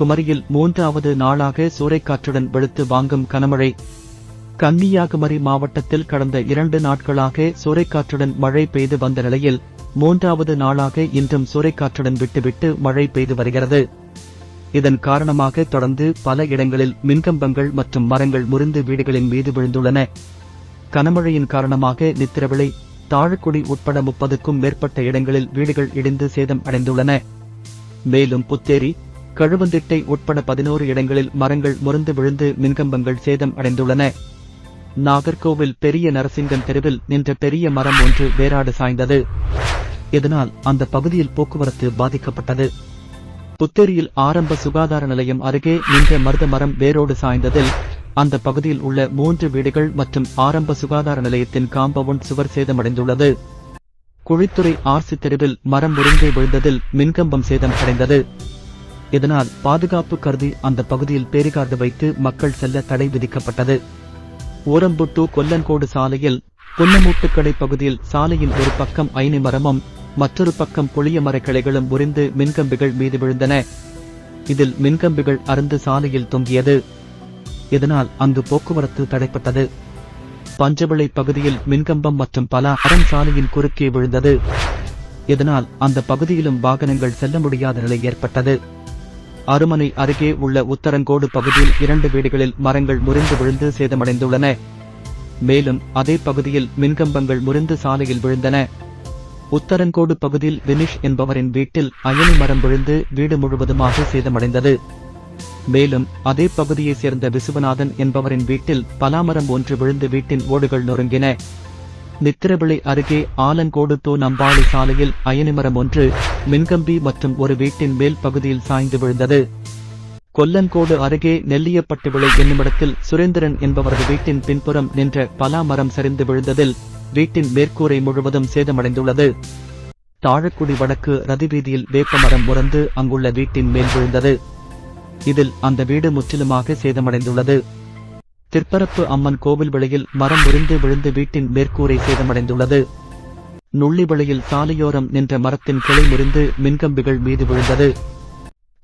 குமரியில் மூன்றாவது நாளாக சூறைக்காற்றுடன் வெளுத்து வாங்கும் கனமழை. கன்னியாகுமரி மாவட்டத்தில் கடந்த இரண்டு நாட்களாக சூறைக்காற்றுடன் மழை பெய்து வந்த நிலையில் மூன்றாவது நாளாக இன்றும் சூறைக்காற்றுடன் விட்டுவிட்டு மழை பெய்து வருகிறது. இதன் காரணமாக தொடர்ந்து பல இடங்களில் மின்கம்பங்கள் மற்றும் மரங்கள் முறிந்து வீடுகளின் மீது விழுந்துள்ளன. கனமழையின் காரணமாக நித்திரவிளை தாழக்குடி உட்பட முப்பதுக்கும் மேற்பட்ட இடங்களில் வீடுகள் இடிந்து சேதம் அடைந்துள்ளன. மேலும் புத்தேரி கழுவந்திட்டை உட்பட பதினோரு இடங்களில் மரங்கள் முறிந்து விழுந்து மின்கம்பங்கள் சேதம் அடைந்துள்ளன. நாகர்கோவில் பெரிய நரசிங்கன் தெருவில் நின்ற பெரிய மரம் ஒன்று வேறாடு சாய்ந்தது. இதனால் அந்த பகுதியில் போக்குவரத்து பாதிக்கப்பட்டது. புத்தேரியில் ஆரம்ப சுகாதார நிலையம் அருகே நின்ற மருத மரம் வேரோடு சாய்ந்ததில் அந்த பகுதியில் உள்ள மூன்று வீடுகள் மற்றும் ஆரம்ப சுகாதார நிலையத்தின் காம்பவுண்ட் சுவர் சேதமடைந்துள்ளது. குழித்துறை ஆர்சி தெருவில் மரம் முறிந்து விழுந்ததில் மின்கம்பம் சேதம் அடைந்தது. இதனால் பாதுகாப்பு கருதி அந்த பகுதியில் பேரிகார்டு வைத்து மக்கள் செல்ல தடை விதிக்கப்பட்டது. ஓரம்புட்டு கொல்லன்கோடு சாலையில் புன்னமூட்டுக்கடை பகுதியில் சாலையின் ஒரு பக்கம் ஐனி மரமும் மற்றொரு பக்கம் புளிய மரக்கிளைகளும் முறிந்து மின்கம்பிகள் மீது விழுந்தன. இதில் மின்கம்பிகள் அருந்து சாலையில் தொங்கியது. இதனால் அங்கு போக்குவரத்து தடைப்பட்டது. பஞ்சவிளை பகுதியில் மின்கம்பம் மற்றும் பல அறம் சாலையின் குறுக்கே விழுந்தது. இதனால் அந்த பகுதியிலும் வாகனங்கள் செல்ல முடியாத நிலை ஏற்பட்டது. அருமனை அருகே உள்ள உத்தரங்கோடு பகுதியில் இரண்டு வீடுகளில் மரங்கள் முறிந்து விழுந்து சேதமடைந்துள்ளன. மேலும் அதே பகுதியில் மின்கம்பங்கள் முறிந்து சாலையில் விழுந்தன. உத்தரங்கோடு பகுதியில் வினிஷ் என்பவரின் வீட்டில் அயனி மரம் விழுந்து வீடு முழுவதுமாக சேதமடைந்தது. மேலும் அதே பகுதியைச் சேர்ந்த விசுவநாதன் என்பவரின் வீட்டில் பலாமரம் ஒன்று விழுந்து வீட்டின் ஓடுகள் நொறுங்கின. நித்திரவிளை அருகே ஆலங்கோடு தோ நம்பாளி சாலையில் அயனிமரம் ஒன்று மின்கம்பி மற்றும் ஒரு வீட்டின் மேல் பகுதியில் சாய்ந்து விழுந்தது. கொல்லன்கோடு அருகே நெல்லியப்பட்டு விளை என்னுமிடத்தில் சுரேந்திரன் என்பவரது வீட்டின் பின்புறம் நின்ற பலா மரம் சரிந்து விழுந்ததில் வீட்டின் மேற்கூரை முழுவதும் சேதமடைந்துள்ளது. தாழக்குடி வடக்கு ரதிவீதியில் வேப்பமரம் முறந்து அங்குள்ள வீட்டின் மேல் விழுந்தது. இதில் அந்த வீடு முற்றிலுமாக சேதமடைந்துள்ளது. திற்பரப்பு அம்மன் கோவில் விளையில் மரம் முறிந்து விழுந்து வீட்டின் மேற்கூரை சேதமடைந்துள்ளது. நுள்ளிவளையில் சாலையோரம் நின்ற மரத்தின் கிளை முறிந்து மின்கம்பிகள் மீது விழுந்தது.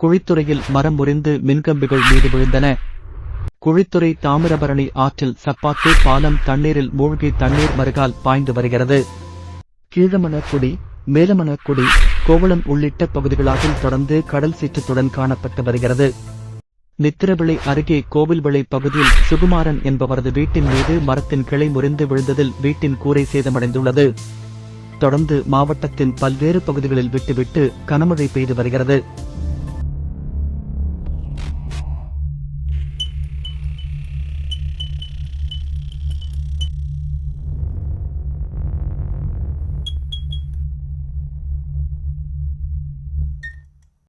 குழித்துறையில் மரம் முறிந்து மின்கம்பிகள் மீது விழுந்தன. குழித்துறை தாமிரபரணி ஆற்றில் சப்பாத்து பாலம் தண்ணீரில் மூழ்கி தண்ணீர் மறுகால் பாய்ந்து வருகிறது. கீழமணக்குடி மேலமணக்குடி கோவளம் உள்ளிட்ட பகுதிகளாக தொடர்ந்து கடல் சீற்றத்துடன் காணப்பட்டு வருகிறது. நித்திரவிளை அருகே கோவில்விளை பகுதியில் சுகுமாரன் என்பவரது வீட்டின் மீது மரத்தின் கிளை முறிந்து விழுந்ததில் வீட்டின் கூரை சேதமடைந்துள்ளது. தொடர்ந்து மாவட்டத்தின் பல்வேறு பகுதிகளில் விட்டுவிட்டு கனமழை பெய்து வருகிறது.